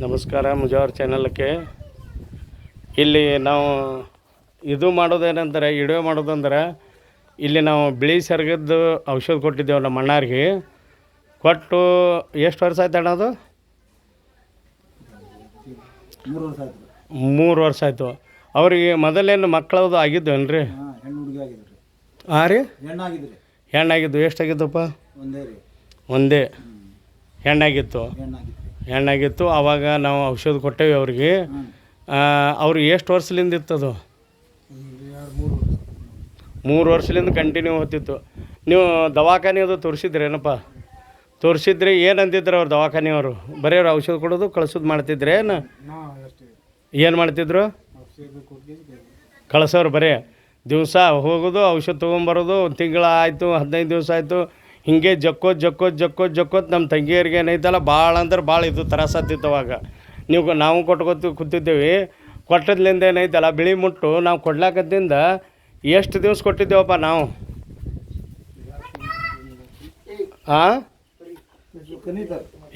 ನಮಸ್ಕಾರ ಮುಜಾವರ್ ಚಾನಲ್ಗೆ. ಇಲ್ಲಿ ನಾವು ಇದು ಮಾಡೋದೇನಂದ್ರೆ ವಿಡಿಯೋ ಮಾಡೋದಂದ್ರೆ ಇಲ್ಲಿ ನಾವು ಬಿಳಿ ಸರ್ಗದ್ದು ಔಷಧ ಕೊಟ್ಟಿದ್ದೇವೆ ನಮ್ಮ ಅಣ್ಣಾರಿಗೆ. ಕೊಟ್ಟು ಎಷ್ಟು ವರ್ಷ ಆಯ್ತು ಅಣ್ಣ ಅದು? ಮೂರು ವರ್ಷ ಆಯ್ತು. ಅವರಿಗೆ ಮೊದಲೇನು ಮಕ್ಕಳದು ಆಗಿದ್ದು ಏನು ರೀ ಹಾಂ ರೀ? ಹೆಣ್ಣಾಗಿದ್ದು ಎಷ್ಟಾಗಿದ್ದಪ್ಪ? ಒಂದೇ ಒಂದೇ. ಹೆಣ್ಣಾಗಿತ್ತು. ಹೆಣ್ಣಾಗಿತ್ತು ಆವಾಗ ನಾವು ಔಷಧ ಕೊಟ್ಟೇವಿ ಅವ್ರಿಗೆ. ಅವ್ರಿಗೆ ಎಷ್ಟು ವರ್ಷಲಿಂದ ಇತ್ತದು ಮೂರು ವರ್ಷ ಮೂರು ವರ್ಷದಿಂದ ಕಂಟಿನ್ಯೂ ಹೋಗ್ತಿತ್ತು. ನೀವು ದವಾಖಾನೆ ಅದು ತೋರಿಸಿದ್ರೇನಪ್ಪ ತೋರಿಸಿದ್ರಿ ಏನು ಏನಂದಿದ್ರು ಅವ್ರು ದವಾಖಾನೆಯವರು ಬರೀ ಅವ್ರು ಔಷಧ ಕೊಡೋದು, ಕಳ್ಸೋದು ಮಾಡ್ತಿದ್ರೆ ಏನು? ಏನು ಮಾಡ್ತಿದ್ರು? ಕಳ್ಸೋರು ಬರೀ. ದಿವಸ ಹೋಗೋದು, ಔಷಧ ತೊಗೊಂಬರೋದು, ಒಂದು ತಿಂಗಳ ಆಯಿತು, ಹದಿನೈದು ದಿವಸ ಆಯಿತು. ಹಿಂಗೆ ಜಕ್ಕೋ ಜಕ್ಕೋ ಜಕ್ಕೋ ಜಕ್ಕೋತ್ ನಮ್ಮ ತಂಗಿಯರಿಗೆ ಏನೈತಲ್ಲ, ಭಾಳ ಅಂದ್ರೆ ಭಾಳ ಇದು ತ್ರಾಸತ್ತಿತ್ತು ಅವಾಗ. ನೀವು ನಾವು ಕೊಟ್ಕೋತೀವಿ ಕೂತಿದ್ದೇವೆ. ಕೊಟ್ಟದ್ಲಿಂದ ಏನೈತಲ್ಲ, ಬಿಳಿ ಮುಟ್ಟು ನಾವು ಕೊಡ್ಲಾಕದ್ದಿಂದ ಎಷ್ಟು ದಿವ್ಸ ಕೊಟ್ಟಿದ್ದೇವಪ್ಪ ನಾವು? ಹಾಂ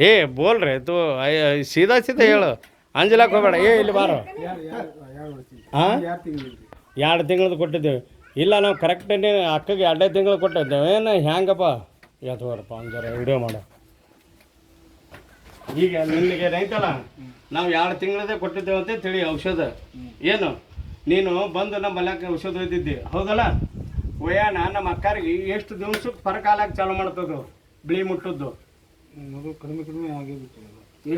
ಏ, ಬೋಲ್ರಿ, ತು ಸೀದಾ ಸೀದಾ ಹೇಳು. ಅಂಜಲಾಕ್ ಹೋಗ್ಬೇಡ ಏ, ಇಲ್ಲಿ ಬಾರೋ. ಹಾಂ ಎರಡು ತಿಂಗಳದ್ದು ಕೊಟ್ಟಿದ್ದೇವೆ. ಇಲ್ಲ, ನಾವು ಕರೆಕ್ಟನೇ ಅಕ್ಕಗೆ ಎರಡೇ ತಿಂಗಳು ಕೊಟ್ಟಿದ್ದೇವೆ. ಏನು, ಹ್ಯಾಂಗಪ್ಪ? ಯಾತವರಪ್ಪ ಒಂಜರ ವಿಡಿಯೋ ಮಾಡ. ಈಗ ನಿನಗೆ ರೈತಲ್ಲ ನಾವು ಎರಡು ತಿಂಗಳದೇ ಕೊಟ್ಟಿದ್ದೇವೆ ಅಂತ ತಿಳಿ ಔಷಧ. ಏನು? ನೀನು ಬಂದು ನಮ್ಮ ಮಲ್ಯಾಕ ಔಷಧ ಒಯ್ದಿದ್ದಿ ಹೌದಲ್ಲ? ಒಯ್ಯಾಣ ನಮ್ಮ ಅಕ್ಕರಿಗೆ ಎಷ್ಟು ದಿವ್ಸಕ್ಕೆ ಪರಕಾಲಾಗಿ ಚಾಲು ಮಾಡ್ತದ್ದು? ಬಿಳಿ ಮುಟ್ಟದ್ದು. ಕಡಿಮೆ ಕಡಿಮೆ ಆಗಿಬಿಟ್ಟು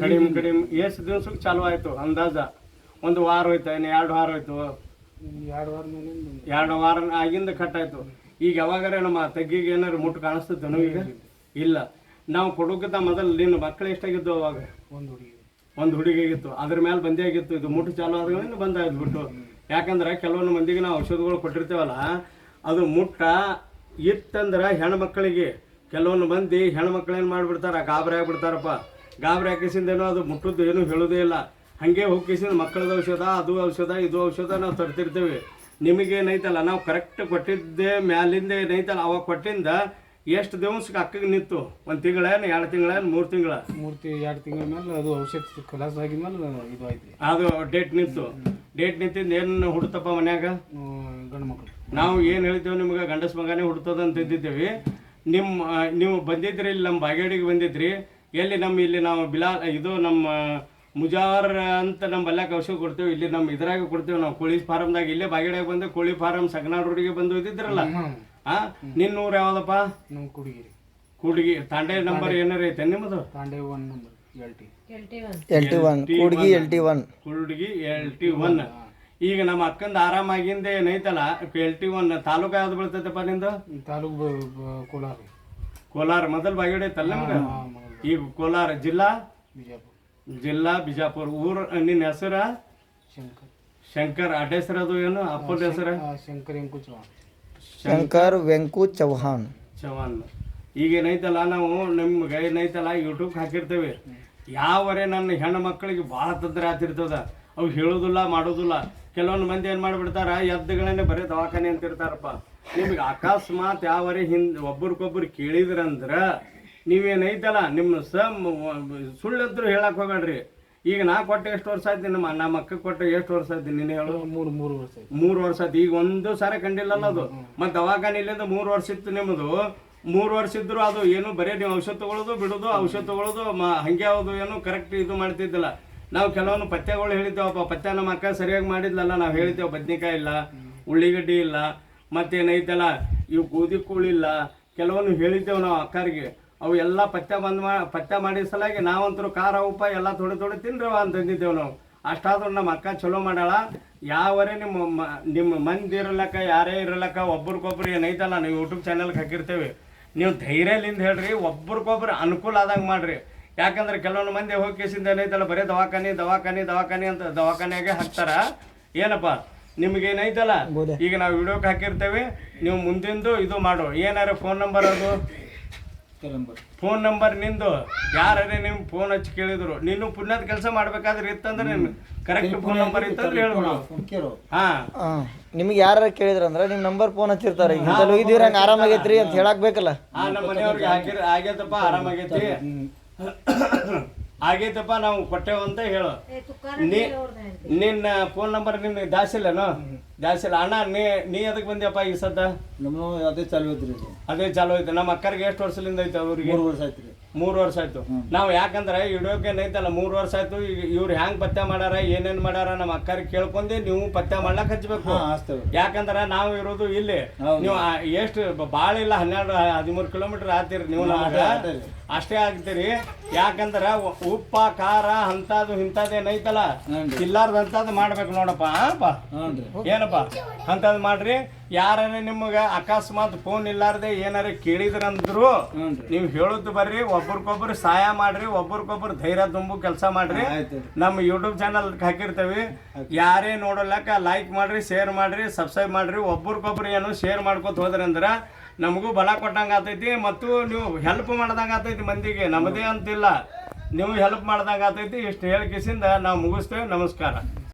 ಕಡಿಮೆ ಕಡಿಮೆ ಎಷ್ಟು ದಿವ್ಸಕ್ಕೆ ಚಾಲು ಆಯಿತು ಅಂದಾಜ? ಒಂದು ವಾರ ಹೋಯ್ತು ಏನು ಎರಡು ವಾರ ಹೋಯ್ತು? ಎರಡು ವಾರ ಎರಡು ವಾರ ಆಗಿಂದ ಕಟ್ಟಾಯ್ತು ಈಗ ಯಾವಾಗಾರ ನಮ್ಮ ತಗ್ಗಿಗೆ ಏನಾರು ಮುಟ್ಟು ಕಾಣಿಸ್ತದೆ ಈಗ? ಇಲ್ಲ. ನಾವು ಕೊಡೋಕ್ಕಿಂತ ಮೊದಲು ನಿನ್ನ ಮಕ್ಕಳು ಎಷ್ಟಾಗಿದ್ದು ಅವಾಗ? ಒಂದು ಹುಡುಗಿ. ಒಂದು ಹುಡುಗಿಯಾಗಿತ್ತು ಅದ್ರ ಮೇಲೆ ಬಂದೇ ಆಗಿತ್ತು. ಇದು ಮುಟ್ಟು ಚಾಲು ಆದ್ರಿಂದ ಬಂದ ಬಿಟ್ಟು ಯಾಕಂದ್ರೆ ಕೆಲವೊಂದು ಮಂದಿಗೆ ನಾವು ಔಷಧಗಳು ಕೊಟ್ಟಿರ್ತೇವಲ್ಲ ಅದು ಮುಟ್ಟ ಇತ್ತಂದ್ರೆ ಹೆಣ್ಮಕ್ಳಿಗೆ. ಕೆಲವೊಂದು ಮಂದಿ ಹೆಣ್ಮಕ್ಳು ಏನು ಮಾಡಿಬಿಡ್ತಾರ? ಗಾಬರಿ ಆಗ್ಬಿಡ್ತಾರಪ್ಪ. ಗಾಬರಿ ಹಾಕಿಸಿಂದೇನೋ ಅದು ಮುಟ್ಟದ್ದು ಏನು ಹೇಳೋದೇ ಇಲ್ಲ. ಹಾಗೆ ಹೋಗಿಸಿದ ಮಕ್ಕಳದ ಔಷಧ ಅದು ಔಷಧ ಇದು ಔಷಧ ನಾವು ತರ್ತಿರ್ತೀವಿ. ನಿಮಗೇನೈತಲ್ಲ ನಾವು ಕರೆಕ್ಟ್ ಕೊಟ್ಟಿದ್ದೆ ಮ್ಯಾಲಿಂದ ಏನೈತಲ್ಲ ಅವಾಗ ಕೊಟ್ಟಿಂದ ಎಷ್ಟು ದಿವಸಕ್ಕೆ ಅಕ್ಕಗೆ ನಿಂತು? ಒಂದು ತಿಂಗಳೇನು ಎರಡು ತಿಂಗಳೇನು ಮೂರು ತಿಂಗಳ? ಮೂರ್ತಿ ಎರಡು ತಿಂಗಳ ಮೇಲೆ ಅದು ಔಷಧ ಕಲಾಸ ಆಗಿದ್ಮೇಲೆ ಇದು ಆಯ್ತು. ಅದು ಡೇಟ್ ನಿಂತು. ಡೇಟ್ ನಿಂತಿಂದ ಏನು ಹುಡ್ತಪ್ಪ ಮನ್ಯಾಗ? ಗಂಡು ಮಕ್ಕಳು ನಾವು ಏನು ಹೇಳ್ತೇವೆ ನಿಮ್ಗೆ ಗಂಡಸ ಮಗನೇ ಹುಡ್ತದ ಅಂತ ಇದ್ದಿದ್ದೇವೆ. ನಿಮ್ಮ ನೀವು ಬಂದಿದ್ರಿ ಇಲ್ಲಿ ನಮ್ಮ ಬಾಗೇಡಿಗೆ ಬಂದಿದ್ರಿ. ಎಲ್ಲಿ ನಮ್ಮ ಇಲ್ಲಿ ನಾವು ಬಿಲಾ ಇದು ನಮ್ಮ ಮುಜಾವರ್ ಅಂತ ನಮ್ಮ ಬಲ್ಯಾಕ ಔಷಧ ಕೊಡ್ತೇವೆ ಇಲ್ಲಿ ನಮ್ಮ ಇದ್ರಾಗ ಕೊಡ್ತೇವೆ ನಾವು ಕೋಳಿ ಫಾರಮ್ದಾಗ ಇಲ್ಲೇ ಬಾಗಿಡಾಗ ಬಂದು ಕೋಳಿ ಫಾರಮ್ ಸಗನಾಡ್ ರೋಡಿಗೆ ಬಂದು ಇದ್ದಿದ್ರಲ್ಲ ಹಾ ನಿನ್ನ ಊರು ಯಾವ್ದಪ್ಪ? ನಮ್ಮ ಕುಡುಗಿರಿ. ಕೂಡ್ಗಿ ತಾಂಡೆ ನಂಬರ್ ಏನಾರ ಐತೆ ನಿಮ್ಮದು ತಾಂಡೆ one number L T L T one Kudgi L T one Kurudgi L T one ಈಗ ನಮ್ಮ ಅಕ್ಕಂದ ಆರಾಮಾಗಿಂದ ಏನೈತಲ್ಲ ಎಲ್ ಟಿ ಒನ್ ತಾಲೂಕು ಯಾವ್ದು ಬೀಳ್ತೈತಪ್ಪ ನಿಂದು? ತಾಲೂಕು ಕೋಲಾರ. ಕೋಲಾರ ಮೊದಲು ಬಾಗಿಡೈತಲ್ಲ ಐತಲ್ಲ ಈಗ ಕೋಲಾರ ಜಿಲ್ಲಾ? ಬಿಜಾಪುರ. ಜಿಲ್ಲಾ ಬಿಜಾಪುರ ಊರು ನಿನ್ನ ಹೆಸರ? ಶಂಕರ್. ಶಂಕರ್. ಅಡ್ಡ ಹೆಸರ ಅದು ಏನು? ಅಪ್ಪನ ಹೆಸರ? ಶಂಕರ್ ವೆಂಕು ಚವ್ಹಾಣ್. ಶಂಕರ್ ವೆಂಕು ಚೌಹಾಣ್ ಚೌಹಾನ್ ಈಗ ಏನೈತಲ್ಲ ನಾವು ನಿಮ್ಗೆ ಏನೈತಲ್ಲ ಯೂಟ್ಯೂಬ್ ಹಾಕಿರ್ತೇವೆ. ಯಾವರೇ ನನ್ನ ಹೆಣ್ಣು ಮಕ್ಕಳಿಗೆ ಭಾಳ ತೊಂದರೆ ಆಗ್ತಿರ್ತದ ಅವು ಹೇಳೋದಿಲ್ಲ ಮಾಡೋದಿಲ್ಲ. ಕೆಲವೊಂದು ಮಂದಿ ಏನು ಮಾಡಿಬಿಡ್ತಾರ ಎದ್ದುಗಳನ್ನೇ ಬರೀ ದವಾಖಾನೆ ಅಂತಿರ್ತಾರಪ್ಪ. ನಿಮ್ಗೆ ಅಕಸ್ಮಾತ್ ಯಾವರೆ ಹಿಂದೆ ಒಬ್ರಿಗೊಬ್ರು ಕೇಳಿದ್ರಂದ್ರ ನೀವೇನೈತಲ್ಲ ನಿಮ್ಮ ಸ ಸುಳ್ಳಂತರೂ ಹೇಳಕ್ ಹೋಗಾಡ್ರಿ ಈಗ ನಾ ಕೊಟ್ಟು ಎಷ್ಟು ವರ್ಷ ಆಯ್ತು ನಿಮ್ಮ ನಮ್ಮ ಅಕ್ಕ ಕೊಟ್ಟು ಎಷ್ಟು ವರ್ಷ ಆಯ್ತು ನೀನು ಹೇಳು? ಮೂರು ಮೂರು ವರ್ಷ ಆಯ್ತು. ಮೂರು ವರ್ಷ ಆಯ್ತು. ಈಗ ಒಂದು ಸಾರಿ ಕಂಡಿಲ್ಲಲ್ಲ ಅದು. ಮತ್ತೆ ದವಾಖಾನೆ ಇಲ್ಲಿಂದ ಮೂರು ವರ್ಷ ಇತ್ತು ನಿಮ್ಮದು ಮೂರು ವರ್ಷ ಇದ್ರು ಅದು ಏನು ಬರೀ ನೀವು ಔಷಧ ತಗೊಳ್ಳೋದು ಬಿಡೋದು ಔಷಧ ತಗೊಳ್ಳೋದು ಮ ಹಂಗೆ ಯಾವುದು ಏನು ಕರೆಕ್ಟ್ ಇದು ಮಾಡ್ತಿದ್ದಿಲ್ಲ. ನಾವು ಕೆಲವೊಂದು ಪಥ್ಯಗಳು ಹೇಳಿದ್ದೇವಪ್ಪ. ಪಥ್ಯ ನಮ್ಮ ಅಕ್ಕ ಸರಿಯಾಗಿ ಮಾಡಿದ್ಲಲ್ಲ ನಾವು ಹೇಳಿದ್ದೇವೆ ಬದ್ನಿಕಾಯಿ ಇಲ್ಲ ಉಳ್ಳಿಗಡ್ಡಿ ಇಲ್ಲ ಮತ್ತೇನೈತಲ್ಲ ಇವು ಗೋಧಿ ಕೋಳಿ ಇಲ್ಲ ಕೆಲವೊಂದು ಹೇಳಿದ್ದೇವೆ ನಾವು ಅಕ್ಕರಿಗೆ. ಅವು ಎಲ್ಲ ಪಥ್ಯ ಬಂದ್ ಮಾ ಪಥ್ಯ ಮಾಡಿದ ಸಲಾಗಿ ನಾವಂತರೂ ಖಾರ ಉಪ್ಪ ಎಲ್ಲ ಥೋಡೆ ಥೋಡೆ ತಿನ್ರವ ಅಂತ ಅಂದಿದ್ದೇವೆ ನಾವು. ಅಷ್ಟಾದ್ರೂ ನಮ್ಮ ಅಕ್ಕ ಚಲೋ ಮಾಡ್ಯಾಳ. ಯಾವರೇ ನಿಮ್ಮ ಮ- ನಿಮ್ಮ ಮಂದಿ ಇರಲಕ್ಕ ಯಾರೇ ಇರಲಕ್ಕ ಒಬ್ರಿಗೊಬ್ರು ಏನೈತಲ್ಲ ನೀವು ಯೂಟ್ಯೂಬ್ ಚಾನಲ್ಗೆ ಹಾಕಿರ್ತೇವೆ. ನೀವು ಧೈರ್ಯಲಿಂದ ಹೇಳ್ರಿ ಒಬ್ರಿಗೊಬ್ರು ಅನುಕೂಲ ಆದಂಗೆ ಮಾಡ್ರಿ. ಯಾಕಂದ್ರೆ ಕೆಲವೊಂದು ಮಂದಿ ಹೋಗಿ ಕೇಸಿಂದ ಏನೈತಲ್ಲ ಬರೀ ದವಾಖಾನೆ ದವಾಖಾನೆ ದವಾಖಾನೆ ಅಂತ ದವಾಖಾನೆಗೆ ಹಾಕ್ತಾರ. ಏನಪ್ಪ ನಿಮ್ಗೆ ಏನೈತಲ್ಲ ಈಗ ನಾವು ವಿಡಿಯೋಕ್ಕೆ ಹಾಕಿರ್ತೇವೆ. ನೀವು ಮುಂದಿಂದು ಇದು ಮಾಡು. ಏನಾರ ಫೋನ್ ನಂಬರ್ ಅದು? ನಂಬರ್. ಫೋನ್ ನಂಬರ್ ನಿಂದು. ಯಾರೇ ನಿಮ್ ಫೋನ್ ಹಚ್ಚಿ ಕೇಳಿದ್ರು. ನೀನು ಪುಣ್ಯದ ಕೆಲಸ ಮಾಡ್ಬೇಕಾದ್ರೆ ಇತ್ತಂದ್ರೆ ನಿಮ್ ಕರೆಕ್ಟ್ ಫೋನ್ ನಂಬರ್ ಇತ್ತಂದ್ರೆ ಹೇಳ್ಬೋದು ಹಾ. ನಿಮ್ಗೆ ಯಾರು ಕೇಳಿದ್ರಂದ್ರ ನಿಮ್ ನಂಬರ್ ಫೋನ್ ಹಚ್ಚಿರ್ತಾರೆ. ಈಗ ಇಂತಲ್ಲಿ ಹೋಗಿದ್ದೀವಿ ಹಂಗ ಆರಾಮಾಗೈತ್ರಿ ಅಂತ ಹೇಳಕ್ ಬೇಕಲ್ಲ ಆ ನಮ್ಮ ಮನೆಯವ್ರಿಗೆ ಆಗೈತಪ್ಪ ಆರಾಮಾಗೈತಿ ಆಗೈತಪ್ಪ ನಾವು ಕೊಟ್ಟೆವು ಅಂತ ಹೇಳು. ನೀ ನಿನ್ನ ಫೋನ್ ನಂಬರ್ ನಿನ್ನ ದಾಸಿಲ್ಲನು? ದಾಸಿಲ್ಲ ಅಣ್ಣ ನೀ ನೀ ಅದಕ್ಕೆ ಬಂದ್ಯಪ್ಪ ಈ ಸದ್ದ ನಮ್ಮ ಅದೇ ಚಾಲು ಐತ್ರಿ ಅದೇ ಚಾಲು ಐತೆ ನಮ್ಮ ಅಕ್ಕರಿಗೆ ಎಷ್ಟು ವರ್ಷದಿಂದ ಐತೆ ಅವ್ರಿಗೆ? ಮೂರು ವರ್ಷ ಆಯ್ತ್ರಿ. ಮೂರು ವರ್ಷ ಆಯ್ತು. ನಾವು ಯಾಕಂದ್ರೆ ಇಡೋಕೆ ಐತಲ್ಲ ಮೂರು ವರ್ಷ ಆಯ್ತು. ಈಗ ಇವ್ರು ಹ್ಯಾಂಗ್ ಪತ್ತೆ ಮಾಡ್ಯಾರ ಏನೇನ್ ಮಾಡ್ಯಾರ ನಮ್ಮ ಅಕ್ಕರಿಗೆ ಕೇಳ್ಕೊಂಡೆ ನೀವು ಪತ್ತೆ ಮಾಡ್ಲಕ್ ಹಚ್ಬೇಕು. ಯಾಕಂದ್ರೆ ನಾವು ಇರೋದು ಇಲ್ಲಿ. ನೀವು ಎಷ್ಟು ಬಾಳ ಇಲ್ಲ ಹನ್ನೆರಡು ಹದಿಮೂರು ಕಿಲೋಮೀಟರ್ ಆತೀರಿ ನೀವು ನಮಗ. ರೀ. ಅಷ್ಟೇ ಆಗ್ತೀರಿ. ಯಾಕಂದ್ರ ಉಪ್ಪ ಖಾರ ಅಂತದು ಇಂಥದ್ದೇನೈತಲ್ಲ ಹ್ಞೂ ಚಿಲ್ಲಾರ್ದಂತದ್ ಮಾಡ್ಬೇಕು ನೋಡಪ್ಪ ಆಪ ಏನಪ್ಪ? ಅಂತದ್ ಮಾಡ್ರಿ ಯಾರು ನಿಮ್ಗ ಅಕಸ್ಮಾತ್ ಫೋನ್ ಇಲ್ಲಾರ್ದೆ ಏನಾರ ಕೇಳಿದ್ರಂದ್ರು ನೀವು ಹೇಳುದು ಬರ್ರಿ ಒಬ್ರಿಗೊಬ್ರು ಸಹಾಯ ಮಾಡ್ರಿ ಒಬ್ರಿಗೊಬ್ರು ಧೈರ್ಯ ತುಂಬು ಕೆಲಸ ಮಾಡ್ರಿ. ನಮ್ಮ ಯೂಟ್ಯೂಬ್ ಚಾನಲ್ ಹಾಕಿರ್ತೇವಿ. ಯಾರೇ ನೋಡಲಕ್ಕ ಲೈಕ್ ಮಾಡ್ರಿ ಶೇರ್ ಮಾಡ್ರಿ ಸಬ್ಸ್ಕ್ರೈಬ್ ಮಾಡ್ರಿ ಒಬ್ರಿಗೊಬ್ರು ಏನು ಶೇರ್ ಮಾಡ್ಕೊತ ಹೋದ್ರಂದ್ರ ನಮಗೂ ಬಲ ಕೊಟ್ಟಂಗ ಆತೈತಿ ಮತ್ತು ನೀವು ಹೆಲ್ಪ್ ಮಾಡ್ದಂಗ ಆತೈತಿ ಮಂದಿಗೆ. ನಮ್ಮದೇ ಅಂತಿಲ್ಲ. ನೀವು ಹೆಲ್ಪ್ ಮಾಡ್ದಂಗ ಆತೈತಿ ಇಷ್ಟು ಹೇಳಿಕೆಸಿಂದ ನಾವು ಮುಗಿಸ್ತೇವೆ. ನಮಸ್ಕಾರ.